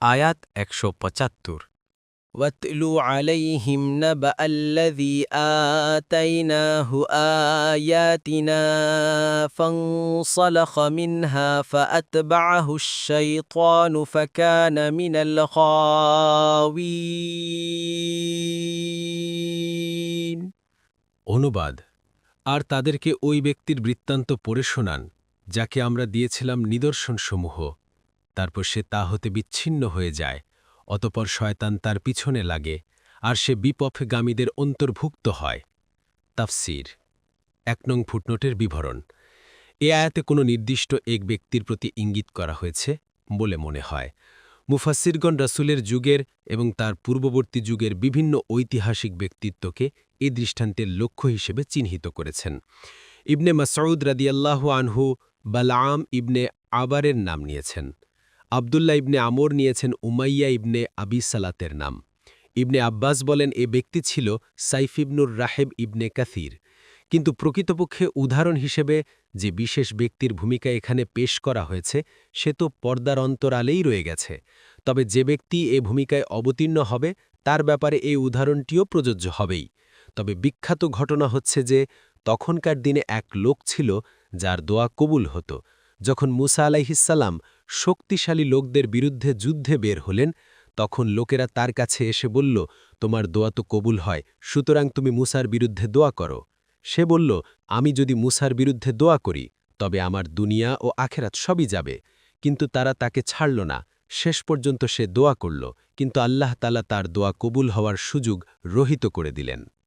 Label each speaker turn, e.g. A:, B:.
A: আয়াত একশো পঁচাত্তর
B: واتل عليهم نبأ الذي آتيناه آياتنا فانصلخ منها فأتبعه الشيطان فكان من الغاوين
C: অনুবাদ আর তাদেরকে ওই ব্যক্তির বৃত্তান্ত পড়ে শোনান যাকে আমরা দিয়েছিলাম নিদর্শনসমূহ তারপর সে তা হতে বিচ্ছিন্ন হয়ে যায়, অতপর শয়তান তার পিছনে লাগে, আর সে বিপথগামীদের অন্তর্ভুক্ত হয়। তাফসির, এক নং ফুটনোটের বিবরণ। এ আয়াতে কোনো নির্দিষ্ট এক ব্যক্তির প্রতি ইঙ্গিত করা হয়েছে বলে মনে হয়। মুফাসিরগণ রাসুলের যুগের এবং তার পূর্ববর্তী যুগের বিভিন্ন ঐতিহাসিক ব্যক্তিত্বকে এই দৃষ্টান্তের লক্ষ্য হিসেবে চিহ্নিত করেছেন। ইবনে মাসউদ রাদিয়াল্লাহু আনহু বালাম ইবনে আবারের নাম নিয়েছেন। আবদুল্লাহ ইবনে আমর নিয়েছেন উমাইয়া ইবনে আবি সালাতের নাম। ইবনে আব্বাস বলেন, এ ব্যক্তি ছিল সাইফ ইবনুর রাহেব ইবনে কাসির। কিন্তু প্রকৃতপক্ষে উদাহরণ হিসেবে যে বিশেষ ব্যক্তির ভূমিকা এখানে পেশ করা হয়েছে, সে তো পর্দার অন্তরালেই রয়ে গেছে। তবে যে ব্যক্তি এ ভূমিকায় অবতীর্ণ হবে, তার ব্যাপারে এই উদাহরণটিও প্রযোজ্য হবেই। তবে বিখ্যাত ঘটনা হচ্ছে যে, তখনকার দিনে এক লোক ছিল যার দোয়া কবুল হতো। যখন মুসা আলাইহিসাল্লাম শক্তিশালী লোকদের বিরুদ্ধে যুদ্ধে বের হলেন, তখন লোকেরা তার কাছে এসে বলল, তোমার দোয়া তো কবুল হয়, সুতরাং তুমি মুসার বিরুদ্ধে দোয়া করো। সে বলল, আমি যদি মুসার বিরুদ্ধে দোয়া করি, তবে আমার দুনিয়া ও আখেরাত সবই যাবে। কিন্তু তারা তাকে ছাড়ল না। শেষ পর্যন্ত সে দোয়া করল, কিন্তু আল্লাহ তালা তার দোয়া কবুল হওয়ার সুযোগ রহিত করে দিলেন।